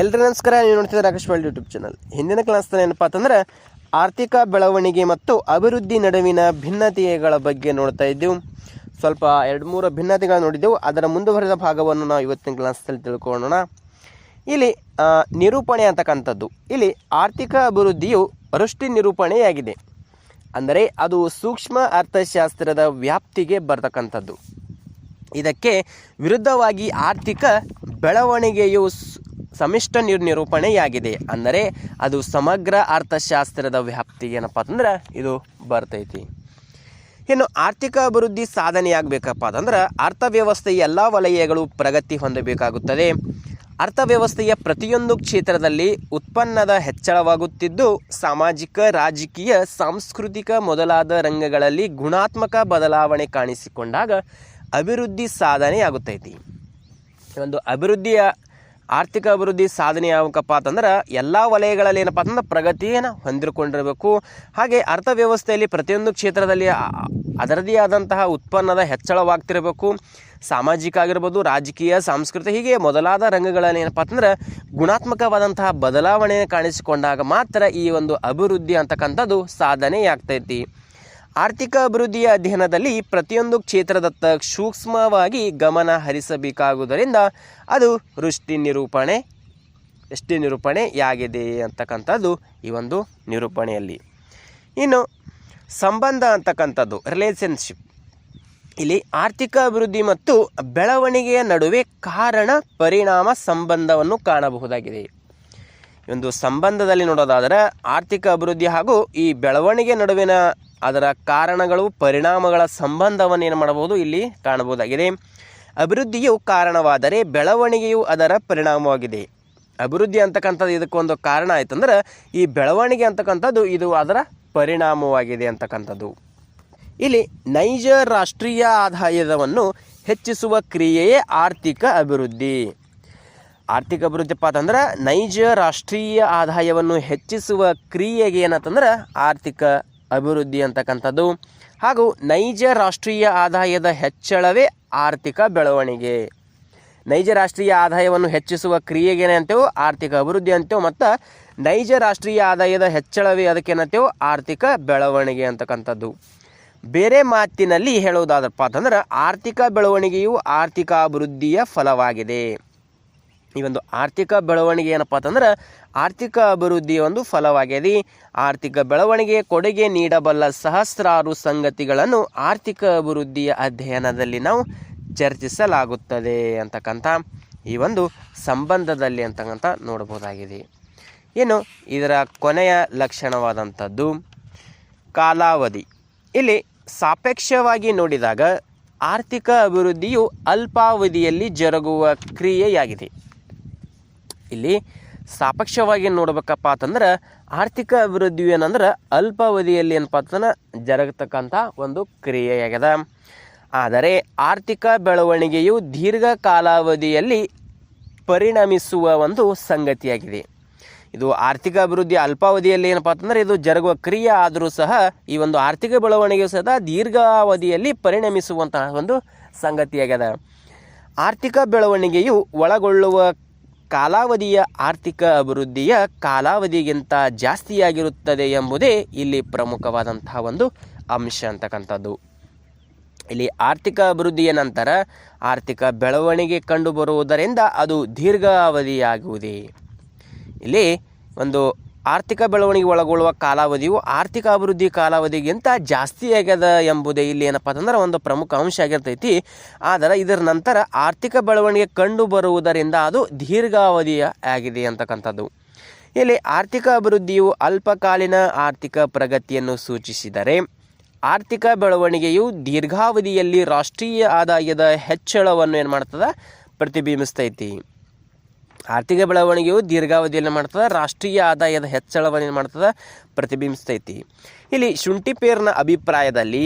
ಎಲ್ರಿಗೂ ನಮಸ್ಕಾರ. ನೀವು ನೋಡ್ತಿದ್ದಾರೆ ರಾಕೇಶ್ ಪಾಲ್ ಯೂಟ್ಯೂಬ್ ಚಾನಲ್. ಹಿಂದಿನ ಕ್ಲಾಸ್ನಲ್ಲಿ ಏನಪ್ಪ ಅಂತಂದರೆ ಆರ್ಥಿಕ ಬೆಳವಣಿಗೆ ಮತ್ತು ಅಭಿವೃದ್ಧಿ ನಡುವಿನ ಭಿನ್ನತೆಗಳ ಬಗ್ಗೆ ನೋಡ್ತಾ ಇದ್ದೆವು. ಸ್ವಲ್ಪ ಎರಡು ಮೂರು ಭಿನ್ನತೆಗಳು ನೋಡಿದ್ದೆವು. ಅದರ ಮುಂದುವರೆದ ಭಾಗವನ್ನು ನಾವು ಇವತ್ತಿನ ಕ್ಲಾಸ್ನಲ್ಲಿ ತಿಳ್ಕೊಳ್ಳೋಣ. ಇಲ್ಲಿ ನಿರೂಪಣೆ ಅಂತಕ್ಕಂಥದ್ದು. ಇಲ್ಲಿ ಆರ್ಥಿಕ ಅಭಿವೃದ್ಧಿಯು ವೃಷ್ಟಿ ನಿರೂಪಣೆಯಾಗಿದೆ. ಅಂದರೆ ಅದು ಸೂಕ್ಷ್ಮ ಅರ್ಥಶಾಸ್ತ್ರದ ವ್ಯಾಪ್ತಿಗೆ ಬರ್ತಕ್ಕಂಥದ್ದು. ಇದಕ್ಕೆ ವಿರುದ್ಧವಾಗಿ ಆರ್ಥಿಕ ಬೆಳವಣಿಗೆಯು ಸಮಿಷ್ಟ ನಿರ್ ನಿರೂಪಣೆಯಾಗಿದೆ. ಅಂದರೆ ಅದು ಸಮಗ್ರ ಅರ್ಥಶಾಸ್ತ್ರದ ವ್ಯಾಪ್ತಿ ಏನಪ್ಪ ಅಂತಂದ್ರೆ ಇದು ಬರ್ತೈತಿ. ಇನ್ನು ಆರ್ಥಿಕ ಅಭಿವೃದ್ಧಿ ಸಾಧನೆಯಾಗಬೇಕಪ್ಪ ಅಂತಂದ್ರೆ ಅರ್ಥವ್ಯವಸ್ಥೆಯ ಎಲ್ಲ ವಲಯಗಳು ಪ್ರಗತಿ ಹೊಂದಬೇಕಾಗುತ್ತದೆ. ಅರ್ಥವ್ಯವಸ್ಥೆಯ ಪ್ರತಿಯೊಂದು ಕ್ಷೇತ್ರದಲ್ಲಿ ಉತ್ಪನ್ನದ ಹೆಚ್ಚಳವಾಗುತ್ತಿದ್ದು ಸಾಮಾಜಿಕ, ರಾಜಕೀಯ, ಸಾಂಸ್ಕೃತಿಕ ಮೊದಲಾದ ರಂಗಗಳಲ್ಲಿ ಗುಣಾತ್ಮಕ ಬದಲಾವಣೆ ಕಾಣಿಸಿಕೊಂಡಾಗ ಅಭಿವೃದ್ಧಿ ಸಾಧನೆಯಾಗುತ್ತೈತಿ. ಒಂದು ಅಭಿವೃದ್ಧಿಯ ಆರ್ಥಿಕ ಅಭಿವೃದ್ಧಿ ಸಾಧನೆ ಯಾವಕ್ಕಪ್ಪ ಅಂತಂದ್ರೆ ಎಲ್ಲ ವಲಯಗಳಲ್ಲಿ ಏನಪ್ಪ ಅಂತಂದ್ರೆ ಪ್ರಗತಿಯನ್ನು ಹೊಂದಿಕೊಂಡಿರಬೇಕು ಹಾಗೆ ಅರ್ಥವ್ಯವಸ್ಥೆಯಲ್ಲಿ ಪ್ರತಿಯೊಂದು ಕ್ಷೇತ್ರದಲ್ಲಿ ಅದರದೇ ಆದಂತಹ ಉತ್ಪನ್ನದ ಹೆಚ್ಚಳವಾಗ್ತಿರಬೇಕು. ಸಾಮಾಜಿಕ ಆಗಿರ್ಬೋದು, ರಾಜಕೀಯ, ಸಾಂಸ್ಕೃತಿಕ, ಹೀಗೆ ಮೊದಲಾದ ರಂಗಗಳಲ್ಲಿ ಏನಪ್ಪ ಅಂತಂದ್ರೆ ಗುಣಾತ್ಮಕವಾದಂತಹ ಬದಲಾವಣೆ ಕಾಣಿಸಿಕೊಂಡಾಗ ಮಾತ್ರ ಈ ಒಂದು ಅಭಿವೃದ್ಧಿ ಅಂತಕ್ಕಂಥದ್ದು ಸಾಧನೆಯಾಗ್ತೈತಿ. ಆರ್ಥಿಕ ಅಭಿವೃದ್ಧಿಯ ಅಧ್ಯಯನದಲ್ಲಿ ಪ್ರತಿಯೊಂದು ಕ್ಷೇತ್ರದತ್ತ ಸೂಕ್ಷ್ಮವಾಗಿ ಗಮನ ಹರಿಸಬೇಕಾಗುವುದರಿಂದ ಅದು ವೃಷ್ಟಿ ನಿರೂಪಣೆ ವೃಷ್ಟಿ ನಿರೂಪಣೆಯಾಗಿದೆ ಅಂತಕ್ಕಂಥದ್ದು ಈ ಒಂದು ನಿರೂಪಣೆಯಲ್ಲಿ. ಇನ್ನು ಸಂಬಂಧ ಅಂತಕ್ಕಂಥದ್ದು ರಿಲೇಷನ್ಶಿಪ್ ಇಲ್ಲಿ ಆರ್ಥಿಕ ಅಭಿವೃದ್ಧಿ ಮತ್ತು ಬೆಳವಣಿಗೆಯ ನಡುವೆ ಕಾರಣ ಪರಿಣಾಮ ಸಂಬಂಧವನ್ನು ಕಾಣಬಹುದಾಗಿದೆ. ಒಂದು ಸಂಬಂಧದಲ್ಲಿ ನೋಡೋದಾದರೆ ಆರ್ಥಿಕ ಅಭಿವೃದ್ಧಿ ಹಾಗೂ ಈ ಬೆಳವಣಿಗೆ ನಡುವಿನ ಅದರ ಕಾರಣಗಳು, ಪರಿಣಾಮಗಳ ಸಂಬಂಧವನ್ನು ಏನು ಮಾಡಬಹುದು? ಇಲ್ಲಿ ಕಾಣಬಹುದಾಗಿದೆ. ಅಭಿವೃದ್ಧಿಯು ಕಾರಣವಾದರೆ ಬೆಳವಣಿಗೆಯು ಅದರ ಪರಿಣಾಮವಾಗಿದೆ. ಅಭಿವೃದ್ಧಿ ಅಂತಕ್ಕಂಥದ್ದು ಇದಕ್ಕೊಂದು ಕಾರಣ ಆಯ್ತಂದ್ರೆ, ಈ ಬೆಳವಣಿಗೆ ಅಂತಕ್ಕಂಥದ್ದು ಇದು ಅದರ ಪರಿಣಾಮವಾಗಿದೆ ಅಂತಕ್ಕಂಥದ್ದು. ಇಲ್ಲಿ ನೈಜ ರಾಷ್ಟ್ರೀಯ ಆದಾಯವನ್ನು ಹೆಚ್ಚಿಸುವ ಕ್ರಿಯೆಯೇ ಆರ್ಥಿಕ ಅಭಿವೃದ್ಧಿ. ಆರ್ಥಿಕ ಅಭಿವೃದ್ಧಿಪ್ಪ ಅಂತಂದ್ರೆ, ನೈಜ ರಾಷ್ಟ್ರೀಯ ಆದಾಯವನ್ನು ಹೆಚ್ಚಿಸುವ ಕ್ರಿಯೆಗೆ ಏನಂತಂದ್ರೆ, ಆರ್ಥಿಕ ಅಭಿವೃದ್ಧಿ ಅಂತಕ್ಕಂಥದ್ದು. ಹಾಗೂ ನೈಜ ರಾಷ್ಟ್ರೀಯ ಆದಾಯದ ಹೆಚ್ಚಳವೇ ಆರ್ಥಿಕ ಬೆಳವಣಿಗೆ. ನೈಜ ರಾಷ್ಟ್ರೀಯ ಆದಾಯವನ್ನು ಹೆಚ್ಚಿಸುವ ಕ್ರಿಯೆಗೇನೆ ಅಂತೇವು ಆರ್ಥಿಕ ಅಭಿವೃದ್ಧಿ ಅಂತೇವು ಮತ್ತು ನೈಜ ರಾಷ್ಟ್ರೀಯ ಆದಾಯದ ಹೆಚ್ಚಳವೇ ಅದಕ್ಕೇನಂತೇವು ಆರ್ಥಿಕ ಬೆಳವಣಿಗೆ ಅಂತಕ್ಕಂಥದ್ದು. ಬೇರೆ ಮಾತಿನಲ್ಲಿ ಹೇಳುವುದಾದಪ್ಪ ಅಂತಂದ್ರೆ ಆರ್ಥಿಕ ಬೆಳವಣಿಗೆಯು ಆರ್ಥಿಕ ಅಭಿವೃದ್ಧಿಯ ಫಲವಾಗಿದೆ. ಈ ಒಂದು ಆರ್ಥಿಕ ಬೆಳವಣಿಗೆ ಏನಪ್ಪ ಅಂತಂದ್ರೆ ಆರ್ಥಿಕ ಅಭಿವೃದ್ಧಿಯ ಒಂದು ಫಲವಾಗಿದೆ. ಆರ್ಥಿಕ ಬೆಳವಣಿಗೆ ಕೊಡುಗೆ ನೀಡಬಲ್ಲ ಸಹಸ್ರಾರು ಸಂಗತಿಗಳನ್ನು ಆರ್ಥಿಕ ಅಭಿವೃದ್ಧಿಯ ಅಧ್ಯಯನದಲ್ಲಿ ನಾವು ಚರ್ಚಿಸಲಾಗುತ್ತದೆ ಅಂತಕ್ಕಂಥ ಈ ಒಂದು ಸಂಬಂಧದಲ್ಲಿ ಅಂತಕ್ಕಂಥ ನೋಡ್ಬೋದಾಗಿದೆ ಏನು ಇದರ ಕೊನೆಯ ಲಕ್ಷಣವಾದಂಥದ್ದು ಕಾಲಾವಧಿ. ಇಲ್ಲಿ ಸಾಪೇಕ್ಷವಾಗಿ ನೋಡಿದಾಗ ಆರ್ಥಿಕ ಅಭಿವೃದ್ಧಿಯು ಅಲ್ಪಾವಧಿಯಲ್ಲಿ ಜರುಗುವ ಕ್ರಿಯೆಯಾಗಿದೆ. ಇಲ್ಲಿ ಸಾಪೇಕ್ಷವಾಗಿ ನೋಡ್ಬೇಕಪ್ಪ ಅಂತಂದ್ರೆ ಆರ್ಥಿಕ ಅಭಿವೃದ್ಧಿ ಏನಂದ್ರೆ ಅಲ್ಪಾವಧಿಯಲ್ಲಿ ಏನಪ್ಪ ಅಂತಂದ್ರೆ ಜರುಗತಕ್ಕಂಥ ಒಂದು ಕ್ರಿಯೆಯಾಗಿದೆ ಆದರೆ ಆರ್ಥಿಕ ಬೆಳವಣಿಗೆಯು ದೀರ್ಘ ಕಾಲಾವಧಿಯಲ್ಲಿ ಪರಿಣಮಿಸುವ ಒಂದು ಸಂಗತಿಯಾಗಿದೆ. ಇದು ಆರ್ಥಿಕ ಅಭಿವೃದ್ಧಿ ಅಲ್ಪಾವಧಿಯಲ್ಲಿ ಏನಪ್ಪ ಅಂತಂದ್ರೆ ಇದು ಜರುಗುವ ಕ್ರಿಯೆ ಆದರೂ ಸಹ ಈ ಒಂದು ಆರ್ಥಿಕ ಬೆಳವಣಿಗೆಯು ಸಹ ದೀರ್ಘಾವಧಿಯಲ್ಲಿ ಪರಿಣಮಿಸುವಂತಹ ಒಂದು ಸಂಗತಿಯಾಗಿದೆ ಆರ್ಥಿಕ ಬೆಳವಣಿಗೆಯು ಒಳಗೊಳ್ಳುವ ಕಾಲಾವಧಿಯ ಆರ್ಥಿಕ ಅಭಿವೃದ್ಧಿಯ ಕಾಲಾವಧಿಗಿಂತ ಜಾಸ್ತಿಯಾಗಿರುತ್ತದೆ ಎಂಬುದೇ ಇಲ್ಲಿ ಪ್ರಮುಖವಾದಂತಹ ಒಂದು ಅಂಶ ಅಂತಕ್ಕಂಥದ್ದು. ಇಲ್ಲಿ ಆರ್ಥಿಕ ಅಭಿವೃದ್ಧಿಯ ನಂತರ ಆರ್ಥಿಕ ಬೆಳವಣಿಗೆ ಕಂಡುಬರುವುದರಿಂದ ಅದು ದೀರ್ಘಾವಧಿಯಾಗುವುದೇ. ಇಲ್ಲಿ ಒಂದು ಆರ್ಥಿಕ ಬೆಳವಣಿಗೆ ಒಳಗೊಳ್ಳುವ ಕಾಲಾವಧಿಯು ಆರ್ಥಿಕ ಅಭಿವೃದ್ಧಿ ಕಾಲಾವಧಿಗಿಂತ ಜಾಸ್ತಿ ಆಗ್ಯದ ಎಂಬುದೇ ಇಲ್ಲಿ ಏನಪ್ಪ ಅಂತಂದ್ರೆ ಒಂದು ಪ್ರಮುಖ ಅಂಶ ಆಗಿರ್ತೈತಿ. ಆದರೆ ಇದರ ನಂತರ ಆರ್ಥಿಕ ಬೆಳವಣಿಗೆ ಕಂಡು ಬರುವುದರಿಂದ ಅದು ದೀರ್ಘಾವಧಿಯ ಆಗಿದೆ ಅಂತಕ್ಕಂಥದ್ದು. ಇಲ್ಲಿ ಆರ್ಥಿಕ ಅಭಿವೃದ್ಧಿಯು ಅಲ್ಪಕಾಲೀನ ಆರ್ಥಿಕ ಪ್ರಗತಿಯನ್ನು ಸೂಚಿಸಿದರೆ ಆರ್ಥಿಕ ಬೆಳವಣಿಗೆಯು ದೀರ್ಘಾವಧಿಯಲ್ಲಿ ರಾಷ್ಟ್ರೀಯ ಆದಾಯದ ಹೆಚ್ಚಳವನ್ನು ಏನು ಮಾಡ್ತದೆ? ಪ್ರತಿಬಿಂಬಿಸ್ತೈತಿ. ಆರ್ಥಿಕ ಬೆಳವಣಿಗೆಯು ದೀರ್ಘಾವಧಿಯಲ್ಲಿ ಮಾಡ್ತದೆ, ರಾಷ್ಟ್ರೀಯ ಆದಾಯದ ಹೆಚ್ಚಳವನ್ನು ಏನು ಮಾಡ್ತದೆ, ಪ್ರತಿಬಿಂಬಿಸ್ತೈತಿ. ಇಲ್ಲಿ ಶುಂಠಿ ಪೇರ್ನ ಅಭಿಪ್ರಾಯದಲ್ಲಿ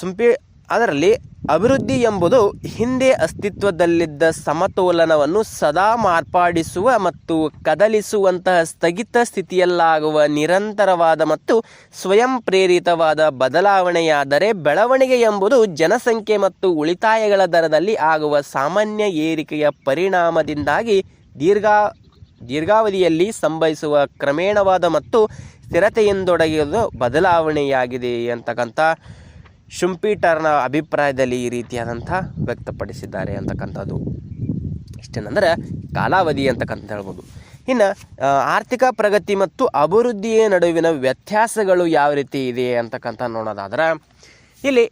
ಸುಂಪಿ, ಅದರಲ್ಲಿ ಅಭಿವೃದ್ಧಿ ಎಂಬುದು ಹಿಂದೆ ಅಸ್ತಿತ್ವದಲ್ಲಿದ್ದ ಸಮತೋಲನವನ್ನು ಸದಾ ಮಾರ್ಪಾಡಿಸುವ ಮತ್ತು ಕದಲಿಸುವಂತಹ ಸ್ಥಗಿತ ಸ್ಥಿತಿಯಲ್ಲಾಗುವ ನಿರಂತರವಾದ ಮತ್ತು ಸ್ವಯಂ ಪ್ರೇರಿತವಾದ ಬದಲಾವಣೆಯಾದರೆ ಬೆಳವಣಿಗೆ ಎಂಬುದು ಜನಸಂಖ್ಯೆ ಮತ್ತು ಉಳಿತಾಯಗಳ ದರದಲ್ಲಿ ಆಗುವ ಸಾಮಾನ್ಯ ಏರಿಕೆಯ ಪರಿಣಾಮದಿಂದಾಗಿ ದೀರ್ಘ, ದೀರ್ಘಾವಧಿಯಲ್ಲಿ ಸಂಭವಿಸುವ ಕ್ರಮೇಣವಾದ ಮತ್ತು ಸ್ಥಿರತೆಯಿಂದೊಡಗಿದ ಬದಲಾವಣೆಯಾಗಿದೆ ಅಂತಕ್ಕಂಥ ಶುಂಪೀಟರ್ನ ಅಭಿಪ್ರಾಯದಲ್ಲಿ ಈ ರೀತಿಯಾದಂಥ ವ್ಯಕ್ತಪಡಿಸಿದ್ದಾರೆ ಅಂತಕ್ಕಂಥದ್ದು. ಇಷ್ಟೇನಂದ್ರೆ, ಕಾಲಾವಧಿ ಅಂತಕ್ಕಂಥ ಹೇಳ್ಬೋದು. ಇನ್ನು ಆರ್ಥಿಕ ಪ್ರಗತಿ ಮತ್ತು ಅಭಿವೃದ್ಧಿಯ ನಡುವಿನ ವ್ಯತ್ಯಾಸಗಳು ಯಾವ ರೀತಿ ಇದೆ ಅಂತಕ್ಕಂಥ ನೋಡೋದಾದ್ರೆ, ಇಲ್ಲಿ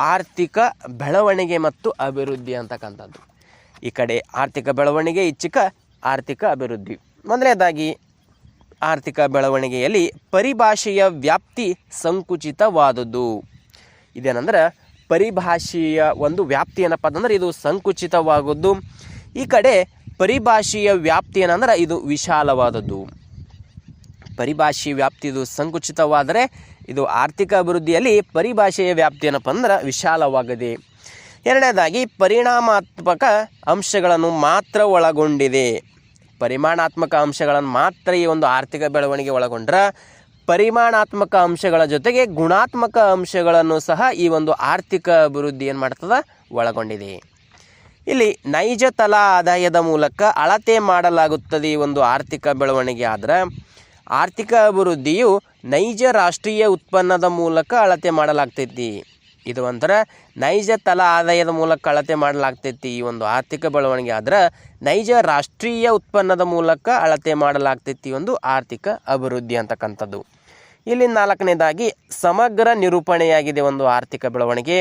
ಆರ್ಥಿಕ ಬೆಳವಣಿಗೆ ಮತ್ತು ಅಭಿವೃದ್ಧಿ ಅಂತಕ್ಕಂಥದ್ದು. ಈ ಕಡೆ ಆರ್ಥಿಕ ಬೆಳವಣಿಗೆ ಇಚ್ಛಿಕ ಆರ್ಥಿಕ ಅಭಿವೃದ್ಧಿ. ಮೊದಲನೇದಾಗಿ, ಆರ್ಥಿಕ ಬೆಳವಣಿಗೆಯಲ್ಲಿ ಪರಿಭಾಷೆಯ ವ್ಯಾಪ್ತಿ ಸಂಕುಚಿತವಾದದ್ದು. ಇದೇನಂದ್ರೆ ಪರಿಭಾಷೆಯ ಒಂದು ವ್ಯಾಪ್ತಿ ಏನಪ್ಪ ಅಂತಂದ್ರೆ ಇದು ಸಂಕುಚಿತವಾದದ್ದು. ಈ ಕಡೆ ಪರಿಭಾಷೆಯ ವ್ಯಾಪ್ತಿ ಏನಂದ್ರೆ ಇದು ವಿಶಾಲವಾದದ್ದು. ಪರಿಭಾಷೆಯ ವ್ಯಾಪ್ತಿ ಇದು ಸಂಕುಚಿತವಾದರೆ ಇದು ಆರ್ಥಿಕ ಅಭಿವೃದ್ಧಿಯಲ್ಲಿ ಪರಿಭಾಷೆಯ ವ್ಯಾಪ್ತಿ ಏನಪ್ಪ ಅಂದ್ರೆ ವಿಶಾಲವಾಗದೆ. ಎರಡನೇದಾಗಿ ಪರಿಣಾಮಾತ್ಮಕ ಅಂಶಗಳನ್ನು ಮಾತ್ರ ಒಳಗೊಂಡಿದೆ. ಪರಿಮಾಣಾತ್ಮಕ ಅಂಶಗಳನ್ನು ಮಾತ್ರ ಈ ಒಂದು ಆರ್ಥಿಕ ಬೆಳವಣಿಗೆ ಒಳಗೊಂಡ್ರೆ ಪರಿಮಾಣಾತ್ಮಕ ಅಂಶಗಳ ಜೊತೆಗೆ ಗುಣಾತ್ಮಕ ಅಂಶಗಳನ್ನು ಸಹ ಈ ಒಂದು ಆರ್ಥಿಕ ಅಭಿವೃದ್ಧಿ ಏನು ಮಾಡ್ತದೆ? ಒಳಗೊಂಡಿದೆ. ಇಲ್ಲಿ ನೈಜ ತಲಾ ಆದಾಯದ ಮೂಲಕ ಅಳತೆ ಮಾಡಲಾಗುತ್ತದೆ ಈ ಒಂದು ಆರ್ಥಿಕ ಬೆಳವಣಿಗೆ ಆದರೆ ಆರ್ಥಿಕ ಅಭಿವೃದ್ಧಿಯು ನೈಜ ರಾಷ್ಟ್ರೀಯ ಉತ್ಪನ್ನದ ಮೂಲಕ ಅಳತೆ ಮಾಡಲಾಗ್ತೈತಿ. ಇದು ಒಂಥರ ನೈಜ ತಲಾ ಆದಾಯದ ಮೂಲಕ ಅಳತೆ ಮಾಡಲಾಗ್ತೈತಿ ಈ ಒಂದು ಆರ್ಥಿಕ ಬೆಳವಣಿಗೆ ಆದ್ರೆ ನೈಜ ರಾಷ್ಟ್ರೀಯ ಉತ್ಪನ್ನದ ಮೂಲಕ ಅಳತೆ ಮಾಡಲಾಗ್ತೈತಿ ಒಂದು ಆರ್ಥಿಕ ಅಭಿವೃದ್ಧಿ ಅಂತಕ್ಕಂಥದ್ದು. ಇಲ್ಲಿ ನಾಲ್ಕನೇದಾಗಿ ಸಮಗ್ರ ನಿರೂಪಣೆಯಾಗಿದೆ ಒಂದು ಆರ್ಥಿಕ ಬೆಳವಣಿಗೆ.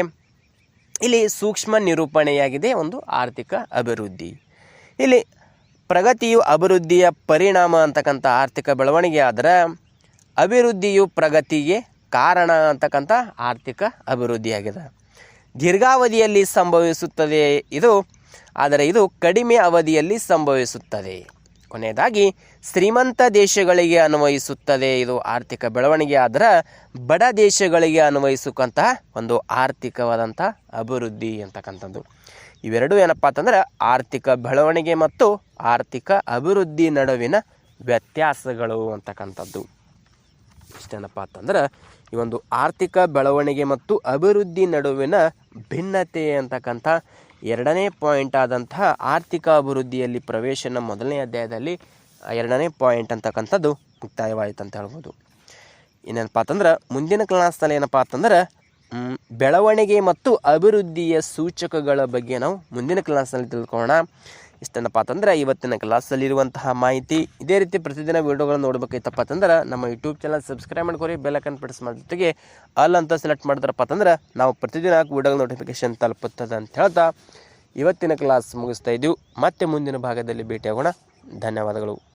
ಇಲ್ಲಿ ಸೂಕ್ಷ್ಮ ನಿರೂಪಣೆಯಾಗಿದೆ ಒಂದು ಆರ್ಥಿಕ ಅಭಿವೃದ್ಧಿ. ಇಲ್ಲಿ ಪ್ರಗತಿಯು ಅಭಿವೃದ್ಧಿಯ ಪರಿಣಾಮ ಅಂತಕ್ಕಂಥ ಆರ್ಥಿಕ ಬೆಳವಣಿಗೆ ಆದರೆ ಅಭಿವೃದ್ಧಿಯು ಪ್ರಗತಿಗೆ ಕಾರಣ ಅಂತಕ್ಕಂಥ ಆರ್ಥಿಕ ಅಭಿವೃದ್ಧಿಯಾಗಿದೆ. ದೀರ್ಘಾವಧಿಯಲ್ಲಿ ಸಂಭವಿಸುತ್ತದೆ ಇದು, ಆದರೆ ಇದು ಕಡಿಮೆ ಅವಧಿಯಲ್ಲಿ ಸಂಭವಿಸುತ್ತದೆ. ಕೊನೆಯದಾಗಿ, ಶ್ರೀಮಂತ ದೇಶಗಳಿಗೆ ಅನ್ವಯಿಸುತ್ತದೆ ಇದು ಆರ್ಥಿಕ ಬೆಳವಣಿಗೆ. ಆದರೆ ಬಡ ದೇಶಗಳಿಗೆ ಅನ್ವಯಿಸುವಂತಹ ಒಂದು ಆರ್ಥಿಕವಾದಂಥ ಅಭಿವೃದ್ಧಿ ಅಂತಕ್ಕಂಥದ್ದು. ಇವೆರಡೂ ಏನಪ್ಪ ಅಂತಂದ್ರೆ, ಆರ್ಥಿಕ ಬೆಳವಣಿಗೆ ಮತ್ತು ಆರ್ಥಿಕ ಅಭಿವೃದ್ಧಿ ನಡುವಿನ ವ್ಯತ್ಯಾಸಗಳು ಅಂತಕ್ಕಂಥದ್ದು. ಇಷ್ಟೇನಪ್ಪ ಅಂತಂದ್ರೆ, ಈ ಒಂದು ಆರ್ಥಿಕ ಬೆಳವಣಿಗೆ ಮತ್ತು ಅಭಿವೃದ್ಧಿ ನಡುವಿನ ಭಿನ್ನತೆ ಅಂತಕ್ಕಂಥ ಎರಡನೇ ಪಾಯಿಂಟ್ ಆದಂತಹ ಆರ್ಥಿಕ ಅಭಿವೃದ್ಧಿಯಲ್ಲಿ ಪ್ರವೇಶನ ಮೊದಲನೇ ಅಧ್ಯಾಯದಲ್ಲಿ ಎರಡನೇ ಪಾಯಿಂಟ್ ಅಂತಕ್ಕಂಥದ್ದು ಮುಕ್ತಾಯವಾಯಿತು ಅಂತ ಹೇಳ್ಬೋದು. ಇನ್ನೇನಪ್ಪ ಅಂತಂದ್ರೆ, ಮುಂದಿನ ಕ್ಲಾಸ್ನಲ್ಲಿ ಏನಪ್ಪ ಅಂತಂದ್ರೆ ಬೆಳವಣಿಗೆ ಮತ್ತು ಅಭಿವೃದ್ಧಿಯ ಸೂಚಕಗಳ ಬಗ್ಗೆ ನಾವು ಮುಂದಿನ ಕ್ಲಾಸ್ನಲ್ಲಿ ತಿಳ್ಕೊಳ್ಳೋಣ. ಇಷ್ಟೇನಪ್ಪ ಅಂತಂದ್ರೆ ಇವತ್ತಿನ ಕ್ಲಾಸಲ್ಲಿರುವಂತಹ ಮಾಹಿತಿ. ಇದೇ ರೀತಿ ಪ್ರತಿದಿನ ವೀಡಿಯೋಗಳನ್ನು ನೋಡ್ಬೇಕೈತಪ್ಪ ಅಂತಂದ್ರೆ ನಮ್ಮ ಯೂಟ್ಯೂಬ್ ಚಾನಲ್ ಸಬ್ಸ್ಕ್ರೈಬ್ ಮಾಡ್ಕೊರಿ ಬೆಲ್ಲಕನ್ ಪ್ರೆಸ್ ಮಾಡೋ ಜೊತೆಗೆ ಅಂತ ಸೆಲೆಕ್ಟ್ ಮಾಡಿದ್ರಪ್ಪ ಅಂತಂದ್ರೆ ನಾವು ಪ್ರತಿದಿನ ವೀಡಿಯೋಗಳ ನೋಟಿಫಿಕೇಶನ್ ತಲುಪುತ್ತದೆ ಅಂತ ಹೇಳ್ತಾ ಇವತ್ತಿನ ಕ್ಲಾಸ್ ಮುಗಿಸ್ತಾ ಇದ್ದೀವಿ ಮತ್ತೆ ಮುಂದಿನ ಭಾಗದಲ್ಲಿ ಭೇಟಿಯಾಗೋಣ. ಧನ್ಯವಾದಗಳು.